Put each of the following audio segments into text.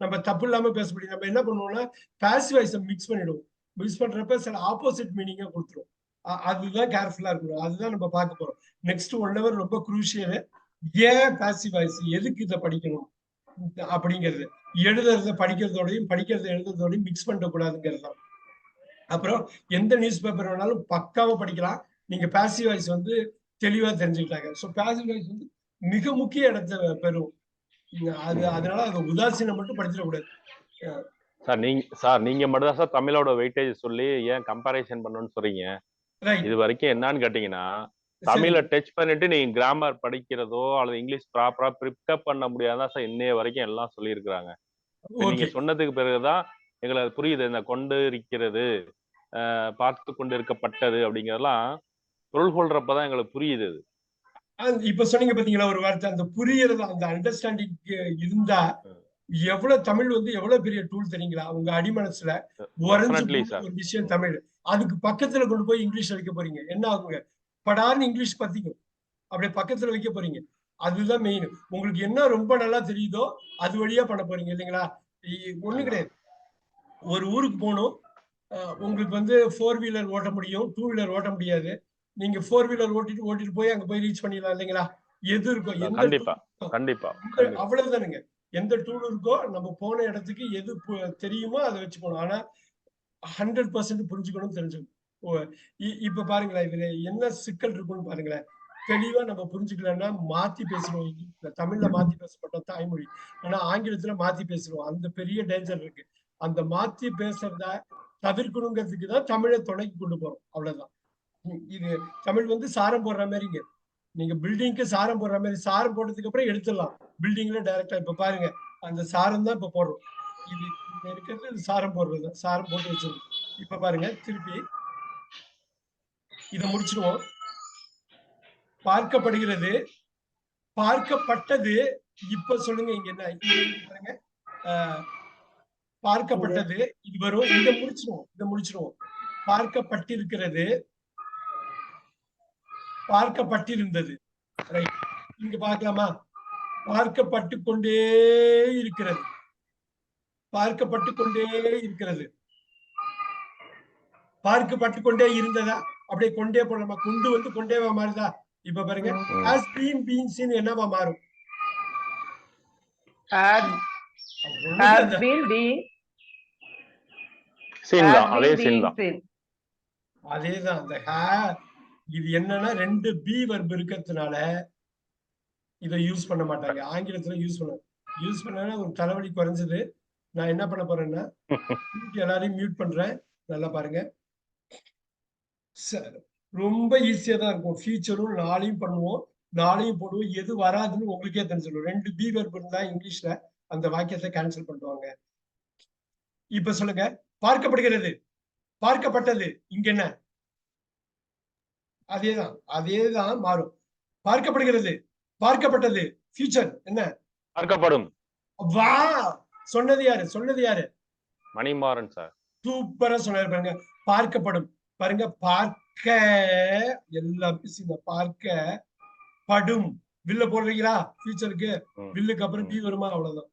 நம்ம தப்பு இல்லாம பேச முடியும் நம்ம என்ன பண்ணுவோம்னா பாசிவைஸை மிக்ஸ் பண்ணிடுவோம். மிக்ஸ் பண்றப்ப சில ஆப்போசிட் மீனிங்கா கொடுத்துரும். அதுதான் கேர்ஃபுல்லா இருக்கணும். அதுதான் நம்ம பார்க்க போறோம். நெக்ஸ்ட் ஒன் ஹவர் ரொம்ப குரூஷியல் ஏன் பாசிவ் வாய்ஸ் எதுக்கு இதை படிக்கணும்? அப்படிங்கிறது. எழுதுறத படிக்கிறதோடையும் படிக்கிறத எழுதுறதோடையும் மிக்ஸ் பண்ணக்கூடாதுங்கிறது தான். அப்புறம் எந்த நியூஸ் பேப்பர் வேணாலும் பக்காவா படிக்கலாம். நீங்க பாசிவ் வாய்ஸ் வந்து தெளிவா தெரிஞ்சுக்கிட்டாங்க. ஸோ பாசிவ் வாய்ஸ் வந்து மிக முக்கிய இடத்த பெறும். அது அதனால அதை உதாசீனம் மட்டும் படிச்சிடக்கூடாது. சார் நீங்க சார் நீங்க மட்டும் தான் சார் தமிழோட வெயிட்டேஜ் சொல்லி ஏன் கம்பேரிசன் பண்ணணும்னு சொல்றீங்க? இது வரைக்கும் என்னன்னு கேட்டீங்கன்னா தமிழை டச் பண்ணிட்டு நீங்க கிராமர் படிக்கிறதோ அல்லது இங்கிலீஷ் ப்ராப்பரா பிக்கப் பண்ண முடியாதான் சார் இன்னைய வரைக்கும் எல்லாம் சொல்லியிருக்கிறாங்க. நீங்க சொன்னதுக்கு பிறகுதான் எங்களுக்கு அது புரியுது. இந்த கொண்டு இருக்கிறது பார்த்து கொண்டு இருக்கப்பட்டது அப்படிங்கறதெல்லாம் பொருள் கொள்றப்பதான் எங்களுக்கு புரியுது இப்ப சொன்னீங்க பாத்தீங்களா ஒரு வார்த்தை அந்த புரியறது அந்த அண்டர்ஸ்டாண்டிங் இருந்தா எவ்வளவு தமிழ் வந்து எவ்வளவு பெரிய டூல் தெரியுங்களா? உங்க அடிமனசுல உறைஞ்சு. ஒரு விஷயம் தமிழ். அதுக்கு பக்கத்துல கொண்டு போய் இங்கிலீஷ் வைக்க போறீங்க. என்ன ஆகுங்க? படார்னு இங்கிலீஷ் பத்திக்கும் அப்படியே பக்கத்துல வைக்க போறீங்க. அதுதான் மெயின் உங்களுக்கு என்ன ரொம்ப நல்லா தெரியுதோ அது வழியா பண்ண போறீங்க இல்லைங்களா? ஒண்ணும் கிடையாது. ஒரு ஊருக்கு போகணும். உங்களுக்கு வந்து ஃபோர் வீலர் ஓட்ட முடியும் டூ வீலர் ஓட்ட முடியாது. நீங்க ஃபோர் வீலர் ஓட்டிட்டு ஓட்டிட்டு போய் அங்க போய் ரீச் பண்ணிடலாம் இல்லைங்களா? எது இருக்கும் கண்டிப்பா கண்டிப்பா. அவ்வளவுதானுங்க. எந்த டூல் இருக்கோ நம்ம போன இடத்துக்கு எது தெரியுமோ அதை வச்சு போகணும். ஆனா ஹண்ட்ரட் பர்சன்ட் புரிஞ்சுக்கணும் தெரிஞ்சுக்கணும். இப்ப பாருங்களேன் இதுல என்ன சிக்கல் இருக்குன்னு பாருங்களேன். தெளிவா நம்ம புரிஞ்சுக்கலன்னா மாத்தி பேசுறோம். தமிழ்ல மாத்தி பேசப்பட்டோம் தாய்மொழி. ஆனா ஆங்கிலத்துல மாத்தி பேசுறோம். அந்த பெரிய டேஞ்சர் இருக்கு. அந்த மாத்தி பேசுறத தவிர்க்கணுங்கிறதுக்கு தான் தமிழை துணைக்கு கொண்டு போறோம். அவ்வளவுதான். இது தமிழ் வந்து சாரம் போடுற மாதிரிங்க. நீங்க பில்டிங்க்கு சாரம் போடுற மாதிரி சாரம் போட்டதுக்கு அப்புறம் எடுத்துடலாம். பில்டிங்ல டைரக்டா இப்ப பாருங்க அந்த சாரம் தான் இப்ப போடுறோம். இது இருக்கிறது சாரம் போடுறது சாரம் போட்டு வச்சிருக்கோம். இப்ப பாருங்க திருப்பி இதை முடிச்சிருவோம் பார்க்கப்படுகிறது பார்க்கப்பட்டது இப்ப சொல்லுங்க இங்க என்ன பாருங்க. ஆஹ், பார்க்கப்பட்டது இது வரும் இதை முடிச்சிருவோம் இதை முடிச்சிருவோம் பார்க்கப்பட்டிருக்கிறது பார்க்கப்பட்டிருந்தது. ரைட் இங்க பார்க்கலாமா? பார்க்கப்பட்டு கொண்டே இருக்கிறது. பார்க்கப்பட்டு கொண்டே இருக்கிறது. பார்க்கப்பட்டு கொண்டே இருந்ததா? அப்படியே கொண்டே போடலாமா. கொண்டு வந்து கொண்டேவா மாறுதா? இப்ப பாருங்க. seen என்னவா மாறும்? Had has been being seen has தான் அதே been சீன் being தான். seen. அதேதான். அந்த இது என்னன்னா ரெண்டு பி வர்ப் இருக்கிறதுனால இதை யூஸ் பண்ண மாட்டாங்க. ஆங்கிலத்துல யூஸ் பண்ண யூஸ் பண்ணா ஒரு தலைவலி குறைஞ்சது. நான் என்ன பண்ண போறேன்னா எல்லாரையும் மியூட் பண்றேன். நல்லா பாருங்க. ரொம்ப ஈஸியா தான் இருக்கும். ஃபியூச்சரும் நாளையும் பண்ணுவோம். நாளையும் போடுவோம். எது வராதுன்னு உங்களுக்கே தெரிஞ்சிடும் ரெண்டு பி வர்ப் இருந்தா இங்கிலீஷ்ல அந்த வாக்கியத்தை கேன்சல் பண்ணுவாங்க இப்ப சொல்லுங்க. பார்க்கப்படுகிறது. பார்க்கப்பட்டது. இங்க என்ன? அதேதான் அதேதான் மாறும். பார்க்கப்படுகிறது பார்க்கப்பட்டது ஃபியூச்சர் என்ன? பார்க்கப்படும். வா சொன்னது யாரு? சொன்னது யாரு? மணிமாறன் சார். சூப்பரா சொன்னாரு பாருங்க. பார்க்கப்படும். பாருங்க பார்க்க எல்லாம் பார்க்க படும். வில்ல போடுறீங்களா? ஃபியூச்சருக்கு. வில்லுக்கு அப்புறம் பி வருமா? அவ்வளவுதான்.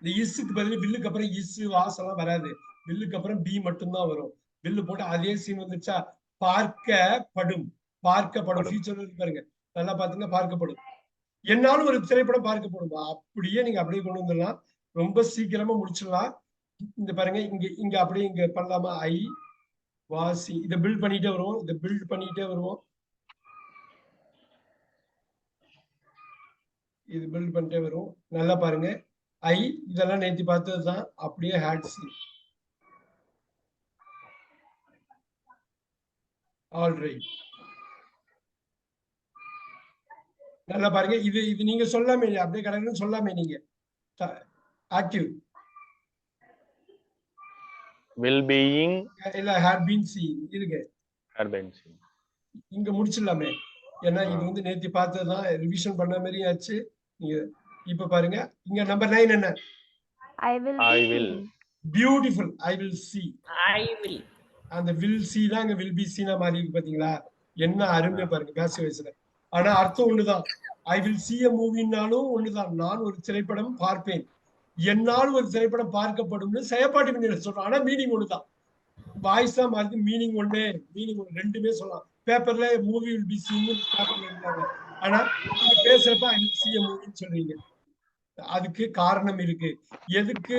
இந்த இஸ்ஸுக்கு பதில் வில்லுக்கு அப்புறம் இஸ்ஸு வாசெல்லாம் வராது. வில்லுக்கு அப்புறம் பி மட்டும்தான் வரும். வில்லு போட்டு அதே சீன் வந்துச்சா பார்க்கப்படும். பார்க்கப்படும். படும். ஃபியூச்சர் பாருங்க. நல்லா பாத்துங்க பார்க்கப்படும். என்னாலும் ஒரு திரைப்படம் பார்க்கப்படும்? அப்படியே நீங்க அப்படியே கொண்டு வந்துடலாம். ரொம்ப சீக்கிரமா முடிச்சிடலாம். இந்த பாருங்க இங்க இங்க அப்படியே இங்க பண்ணலாமா? ஐ வாசி இதை பில்ட் பண்ணிட்டே வருவோம். இதை பில்ட் பண்ணிட்டே வருவோம். இது பில்ட் பண்ணிட்டே வரும் நல்லா பாருங்க. ஐ இதெல்லாம் நேத்தி பார்த்தது தான் அப்படியே ஹேட் ஆல் ரைட் நல்லா பாருங்க. இது இது நீங்க சொல்லாமே அப்படியே கடற்கன்னு சொல்லாமே நீங்க. ஆக்டிவ் வில் பீயிங் இல்ல ஹேட் பீன் சி இருக்கு இங்க முடிச்சிடலாமே. ஏன்னா இது வந்து நேத்தி பார்த்ததுதான். ரிவிஷன் பண்ண மாதிரி ஆச்சு. நீங்க இப்ப பாருங்க. இங்க நம்பர் நைன் என்ன? I will. I be will. seeing. Beautiful I will see I will. அந்த வில் சி தான் அங்க வில் பி சீனா மாறி இருக்கு பாத்தீங்களா? என்ன அருமை பாருங்க பேச வயசுல. ஆனா அர்த்தம் ஒண்ணுதான். ஐ வில் சி a மூவின்னாலும் ஒண்ணுதான். நான் ஒரு திரைப்படம் பார்ப்பேன். என்னால் ஒரு திரைப்படம் பார்க்கப்படும்னு செயற்பாட்டு வினையில சொல்றோம் ஆனா மீனிங் ஒண்ணுதான். வாய்ஸ் தான் மாறுது மீனிங் ஒண்ணு மீனிங் ஒண்ணு ரெண்டுமே சொல்லலாம். பேப்பர்ல மூவி வில் பி சீன் பேப்பர்ல ஆனா நீங்க பேசுறப்ப ஐ வில் சி எ மூவின்னு சொல்றீங்க. அதுக்கு காரணம் இருக்கு. எதுக்கு?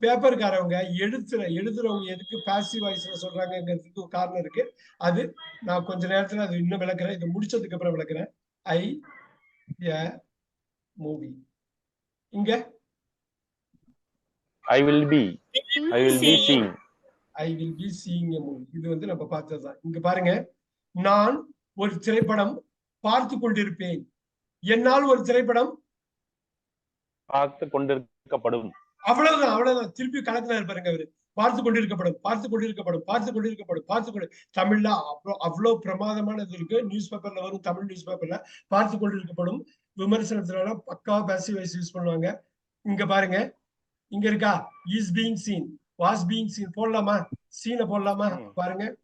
பேப்பர்காரவங்க எழுத்துற எழுதுறவங்க எதுக்கு பாசிவ் வாய்ஸ்ல சொல்றாங்கிறதுக்கு காரணம் இருக்கு. அது நான் கொஞ்ச நேரத்துல அது இன்னும் விளக்குறேன். இதை முடிச்சதுக்கு அப்புறம் விளக்குறேன். I movie. இங்க? I will be I will be seeing I will be seeing a movie இது வந்து நம்ம பார்த்ததுதான். இங்க பாருங்க. நான் ஒரு திரைப்படம் பார்த்து கொண்டிருப்பேன். என்னால் ஒரு திரைப்படம் பார்த்து கொண்டிருக்கப்படும். அவ்வளவுதான் அவ்வளவுதான். திருப்பி கணக்குல பாருங்க அவரு. பார்த்து கொண்டிருக்கப்படும் பார்த்து கொண்டிருக்கப்படும் பார்த்து கொண்டிருக்கப்படும் பார்த்து கொண்டு தமிழ்ல அவ்வளோ அவ்வளவு பிரமாதமானது இருக்கு. நியூஸ் பேப்பர்ல வரும் தமிழ் நியூஸ் பேப்பர்ல பார்த்து கொண்டிருக்கப்படும். விமர்சனத்துல பக்காவா பேசிவ் வாய்ஸ் யூஸ் பண்ணுவாங்க. இங்க பாருங்க. இங்க இருக்கா? Is being seen was being seen போடலாமா? சீனை போடலாமா. பாருங்க.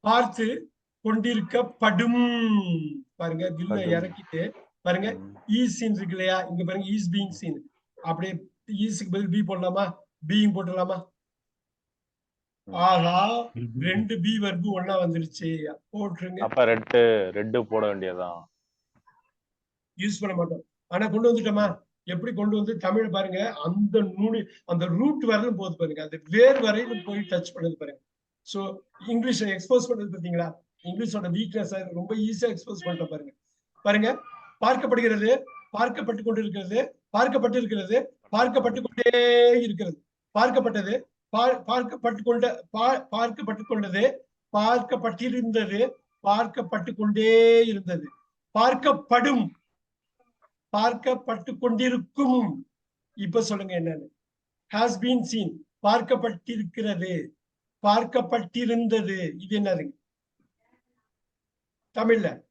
பார்த்து கொண்டிருக்கப்படும். பாருங்க வில்ல. இறக்கிட்டு பாருங்க ஈஸ் சீன் இருக்கு இல்லையா? இங்க பாருங்க ஈஸ் பீங் சீன் அப்படியே ஈஸுக்கு பதில் பி போடலாமா? பீயிங் போட்டுடலாமா? ஆஹா ரெண்டு பி வர்பு ஒண்ணா வந்துருச்சு. போட்டுருங்க. அப்ப ரெட்டு ரெட்டு போட வேண்டியதுதான். யூஸ் பண்ண மாட்டோம். ஆனா கொண்டு வந்துட்டோமா? எப்படி கொண்டு வந்து? தமிழ் பாருங்க அந்த நூனு அந்த ரூட் வரையிலும் போகுது பாருங்க. அந்த வேர் வரையிலும் போய் டச் பண்ணுது பாருங்க. சோ இங்கிலீஷை எக்ஸ்போஸ் பண்ணது பாத்தீங்களா இங்கிலீஷோட வீக்னஸ் ரொம்ப ஈஸியா எக்ஸ்போஸ் பண்ணிட்டோம் பாருங்க. பாருங்க பார்க்கப்படுகிறது பார்க்கப்பட்டு கொண்டிருக்கிறது பார்க்கப்பட்டு இருக்கிறது பார்க்கப்பட்டு கொண்டே இருக்கிறது. பார்க்கப்பட்டது பார்க்கப்பட்டு கொண்ட பா- பார்க்கப்பட்டு கொண்டது பார்க்கப்பட்டிருந்தது பார்க்கப்பட்டு கொண்டே இருந்தது. பார்க்கப்படும் பார்க்கப்பட்டு கொண்டிருக்கும். இப்ப சொல்லுங்க என்னன்னு. ஹாஸ் பீன் சீன் பார்க்கப்பட்டிருக்கிறது. பார்க்கப்பட்டிருந்தது. இது என்னதுங்க? தமிழ்ல.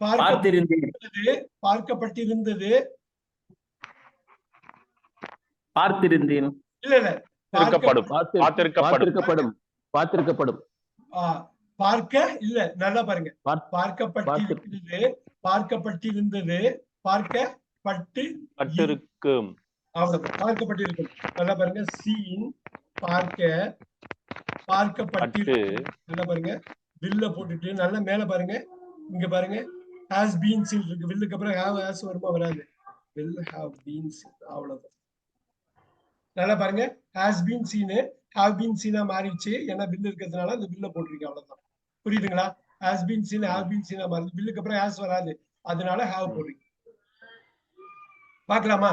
பார்த்திருந்தேன் பார்க்கப்பட்டிருந்தது பார்க்கப்பட்டிருந்தது. பார்த்திருந்தேன். இல்ல இல்ல. பார்த்திருக்கப்படும். பார்த்திருக்கப்படும். பார்க்க இல்ல நல்லா பாருங்க. பார்க்கப்பட்டிருக்கிறது பார்க்கப்பட்டிருந்தது பார்க்கப்பட்டு பட்டிருக்கும். அவ்வளவுதான் பார்க்கப்பட்டிருக்கும். நல்லா பாருங்க. சீன் பார்க்க பார்க்கப்பட்டு நல்லா பாருங்க. வில்ல போட்டுட்டு நல்லா மேல பாருங்க. இங்க பாருங்க. ஹாஸ் பீன் இருக்கு வில்லுக்கு அப்புறம் ஹேவ் ஹாஸ் வருமா வராது. வில் ஹாவ் பீன் அவ்வளவுதான். நல்லா பாருங்க. Has been seen have been சீனா மாறிடுச்சு. ஏன்னா பில் இருக்கிறதுனால அந்த பில்ல போட்டிருக்கு அவ்வளவுதான். புரியுதுங்களா? Has been seen have been சீனா மாறுது பில்லுக்கு அப்புறம் ஹாஸ் வராது. அதனால ஹாவ் போடுறீங்க பார்க்கலாமா?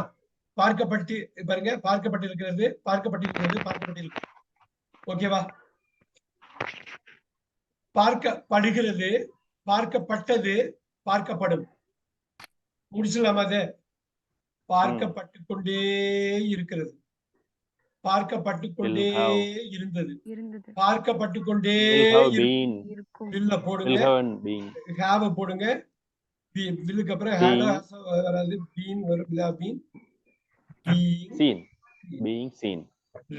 பார்க்கப்பட்டு பாருங்க. பார்க்கப்பட்டிருக்கிறது பார்க்கப்பட்டிருக்கிறது பார்க்கப்பட்டிருக்கிறது. ஓகேவா? பார்க்கப்படுகிறது பார்க்கப்பட்டது பார்க்கப்படும். முடிச்சிடலாமா அது பார்க்கப்பட்டு கொண்டே இருக்கிறது பார்க்கப்பட்டு கொண்டே. இருந்தது. இருந்தது பார்க்கப்பட்டு கொண்டே வில்ல போடுங்க. ஹேவ போடுங்க. வில்லுக்கு அப்புறம். ஹேட வராது. பீன் வரும். வில்லா பீன் seen. Being seen.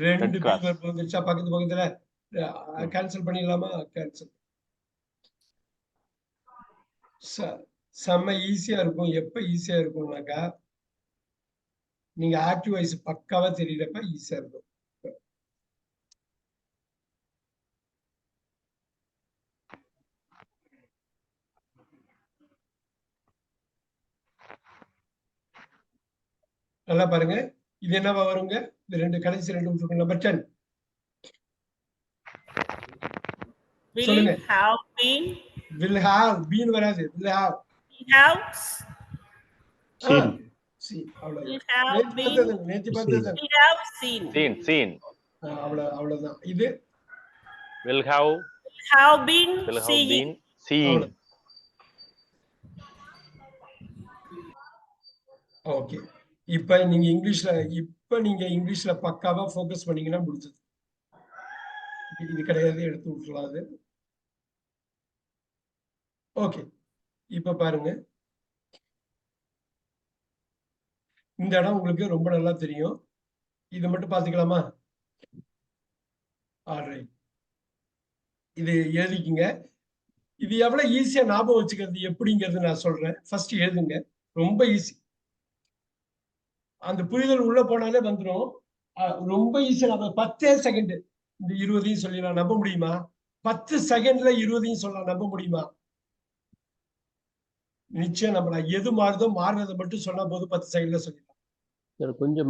ரெண்டு. பீவர் வந்துருச்சா? பக்கத்து பக்கத்துல. கேன்சல் பண்ணிடலாமா? கேன்சல் செம்ம ஈஸியா இருக்கும். எப்ப ஈஸியா இருக்கும்னாக்கா நீங்க ஆக்டிவ் வாய்ஸ் பக்காவா தெரியறப்ப ஈஸியா இருக்கும். நல்லா பாருங்க. இது என்னவா வருங்க? இந்த ரெண்டு கடைசி ரெண்டு number ten Will have been, will have been வராது வில் ஹாவ் house, seen அவ்வளவுதான் will have நேத்து been, நேத்து பார்த்தது will have seen, seen seen அவ்வளவு அவ்வளவுதான் இது will have will have been will have seeing, been seeing okay இப்ப நீங்க இங்கிலீஷ்ல இப்ப நீங்க இங்கிலீஷ்ல பக்காவா ஃபோக்கஸ் பண்ணீங்கன்னா முடிஞ்சது. இது- இது கிடையாது எடுத்து விட்டுலாம் அது. ஓகே இப்ப பாருங்க. இந்த இடம் உங்களுக்கு ரொம்ப நல்லா தெரியும். இது மட்டும் பாத்துக்கலாமா ஆல்ரைட் இது எழுதிக்கிங்க. இது எவ்வளவு ஈஸியா ஞாபகம் வச்சுக்கிறது எப்படிங்கிறது நான் சொல்றேன். ஃபர்ஸ்ட் எழுதுங்க. ரொம்ப ஈஸி அந்த புரிதல் உள்ள போனாலே வந்துடும் ரொம்ப ஈஸியா நம்ம பத்தே செகண்ட் இந்த இருபதையும் சொல்லி நான் நம்ப முடியுமா? பத்து செகண்ட்ல இருபதையும் சொல்லலாம் நம்ப முடியுமா? நிச்சயம் நம்ம எது மாறுதோ மாறுறதை மட்டும் சொன்னா போது பத்து செகண்ட்ல சொல்லிடலாம். கொஞ்சம்